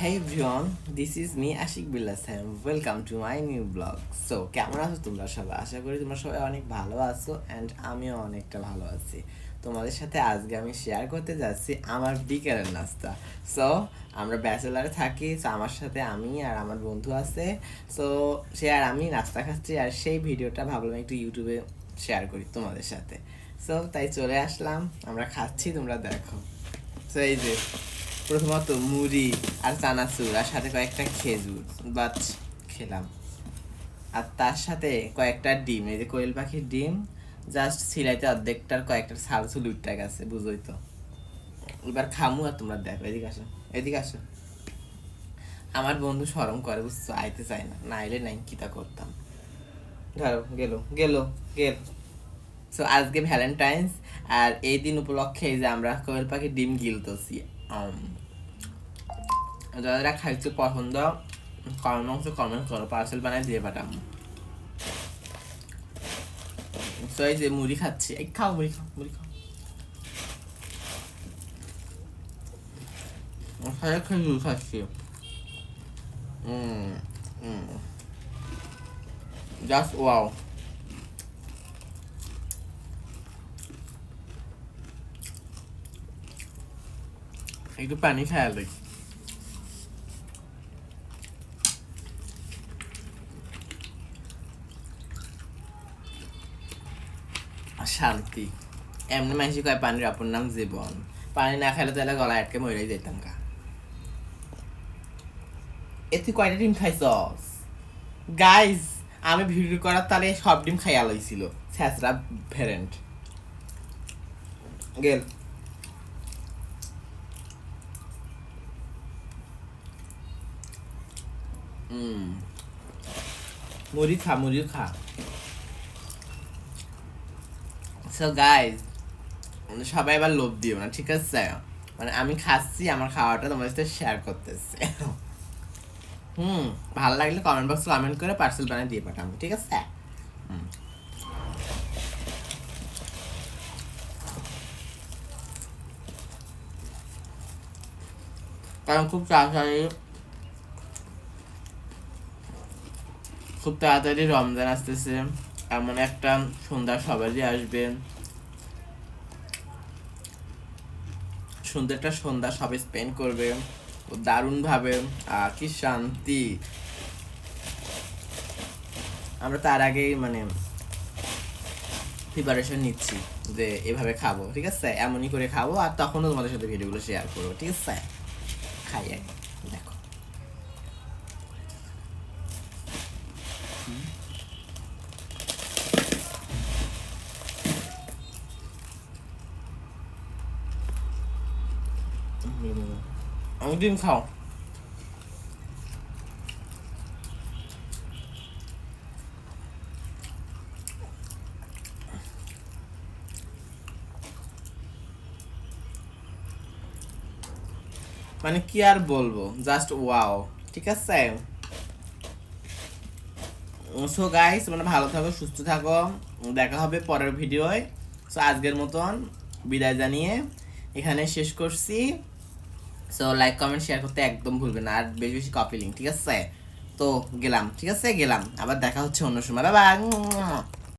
Hey everyone, this is me Ashik Billah Sam. Welcome to my new blog. So, কেমন আছো তোমরা সবাই? আশা করি তোমরা সবাই অনেক ভালো আছো অ্যান্ড আমিও অনেকটা ভালো আছি। তোমাদের সাথে আজকে আমি শেয়ার করতে যাচ্ছি আমার বিকেলের নাস্তা। সো আমরা ব্যাচেলারে থাকি সো আমার সাথে আমি আর আমার বন্ধু আছে। সো সে আর আমি নাস্তা খাচ্ছি আর সেই ভিডিওটা ভাবলাম একটু ইউটিউবে শেয়ার করি তোমাদের সাথে। সো তাই চলে আসলাম আমরা খাচ্ছি তোমরা দেখো। সো এই যে। প্রথমত মুড়ি আর চানাচুর আর সাথে কয়েকটা খেজুর, বাট খেলাম। আর তার সাথে কয়েকটা ডিম, এই যে কোয়েল পাখির ডিম জাস্ট সিলাইতে অর্ধেকটার কয়েকটা ছাল ছুল উঠতে গেছে, বুঝোই তো। এবার খামু আর তোমরা দেখো, এদিকে আসো এদিকে আসো। আমার বন্ধু সরম করে, বুঝছ, আইতে চায় না না আইলে নাই কিতা করতাম। ধরো, গেল গেল গেল। সো আজকে ভ্যালেন্টাইন্স আর এই দিন উপলক্ষে যে আমরা কোয়েল পাখির ডিম গিলতেছি যারা খাইতে পছন্দ কমেন্ট বক্সে কমেন্ট করো পার্সেল বানায় দিয়ে পাঠাম তো এই যে মুড়ি খাচ্ছি। এই খাও, মুড়ি খাও মুড়ি খাও। ওখানে খেজুর খাচ্ছি জাস্ট ওয়াও একটু পানি খাওয়া দেখি শান্তি। এমনি মানুষ কয়, পানির অপর নাম জীবন। পানি না খেলে তাহলে গলা আটকে মরে যেতাম গা। এ তুই কয়টা ডিম খাইছস? গাইজ আমি ভিডিও করার তালে সব ডিম খাইয়া লইছিল ছ্যাঁচড়া ভেরেন্ট গেল। মুড়ি খা মুড়ি খা। সো গাইজ সবাই এবার লোভ দিও না, ঠিক আছে? মানে আমি খাচ্ছি, আমার খাওয়াটা তোমাদের সাথে শেয়ার করতেছে। হুম, ভালো লাগলে কমেন্ট বক্সে কমেন্ট করে পার্সেল বানিয়ে দিয়ে পাঠাবো ঠিক আছে? কারণ খুব তাড়াতাড়ি খুব তাড়াতাড়ি রমজান আসতেছে। এমন একটা সন্ধ্যা সবারই আসবে। সুন্দর একটা সন্ধ্যা সবাই স্পেন্ড করবে। দারুণ ভাবে কি শান্তি। আমরা তার আগেই মানে প্রিপারেশন নিচ্ছি যে এভাবে খাব, ঠিক আছে? এমনই করে খাব আর তখনও তোমাদের সাথে ভিডিওগুলো শেয়ার করব, ঠিক আছে? খাই আগে। আমি ডিম খাও মানে কি আর বলব? জাস্ট ওয়াও ঠিক আছে? সো গাইস তোমরা ভালো থাকো, সুস্থ থাকো। দেখা হবে পরের ভিডিওয়। সো আজকের মতন বিদায় জানিয়ে এখানে শেষ করছি। সো লাইক কমেন্ট শেয়ার করতে একদম ভুলবেন না। আর বেশি বেশি কপি লিঙ্ক ঠিক আছে? তো, গেলাম, ঠিক আছে? গেলাম। আবার দেখা হচ্ছে অন্য সময়। বাবা